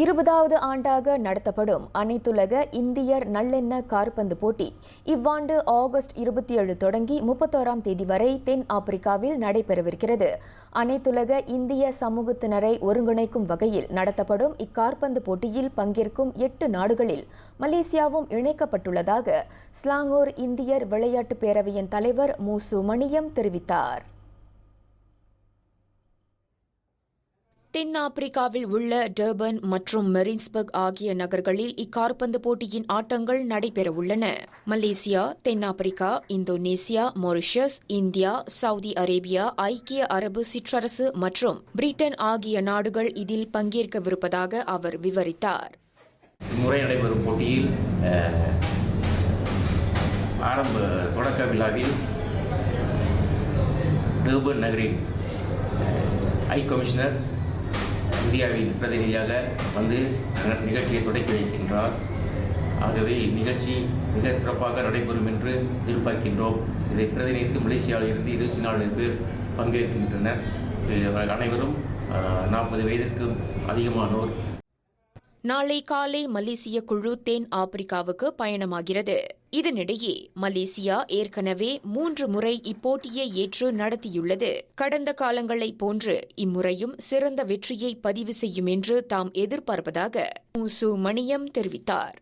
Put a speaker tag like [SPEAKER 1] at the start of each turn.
[SPEAKER 1] இருபதாவது ஆண்டாக நடத்தப்படும் அனைத்துலக இந்தியர் நல்லெண்ண கார்பந்து போட்டி இவ்வாண்டு ஆகஸ்ட் இருபத்தி ஏழு தொடங்கி முப்பத்தோராம் தேதி வரை தென் ஆப்பிரிக்காவில் நடைபெறவிருக்கிறது. அனைத்துலக இந்திய சமூகத்தினரை ஒருங்கிணைக்கும் வகையில் நடத்தப்படும் இக்கார்பந்து போட்டியில் பங்கேற்கும் எட்டு நாடுகளில் மலேசியாவும் இணைக்கப்பட்டுள்ளதாக ஸ்லாங்கூர் இந்தியர் விளையாட்டுப் பேரவையின் தலைவர் மூசு மணியம் தெரிவித்தார். தென்னாப்பிரிக்காவில் உள்ள டர்பன் மற்றும் மெரின்ஸ்பர்க் ஆகிய நகர்களில் இக்காற்பந்து போட்டியின் ஆட்டங்கள் நடைபெறவுள்ளன மலேசியா தென்னாப்பிரிக்கா Indonesia Mauritius India Saudi Arabia ஐக்கிய அரபு சிற்றரசு மற்றும் பிரிட்டன் ஆகிய நாடுகள் இதில் பங்கேற்கவிருப்பதாக அவர் விவரித்தார்.
[SPEAKER 2] முறை நடைபெறும் போட்டியில் ஆரம்ப தொடக்க விழாவில் டர்பன் நகரின் ஐ கமிஷனர் இந்தியாவின் பிரதிநிதியாக வந்து நிகழ்ச்சியை தொடக்கி வைக்கின்றார். ஆகவே இந்நிகழ்ச்சி மிக சிறப்பாக நடைபெறும் என்று எதிர்பார்க்கின்றோம். இதை பிரதிநிதித்து மலேசியாவில் இருந்து இருபத்தி நாலு பேர் பங்கேற்கின்றனர். அனைவரும் நாற்பது வயதிற்கும் அதிகமானோர்.
[SPEAKER 1] நாளை காலை மலேசிய குழு தென் ஆப்பிரிக்காவுக்கு பயணமாகிறது. இதனிடையே மலேசியா ஏற்கனவே மூன்று முறை இப்போட்டியை ஏற்று நடத்தியுள்ளது. கடந்த காலங்களைப் போன்று இம்முறையும் சிறந்த வெற்றியை பதிவு செய்யும் என்று தாம் எதிர்பார்ப்பதாக மூசு மணியம் தெரிவித்தார்.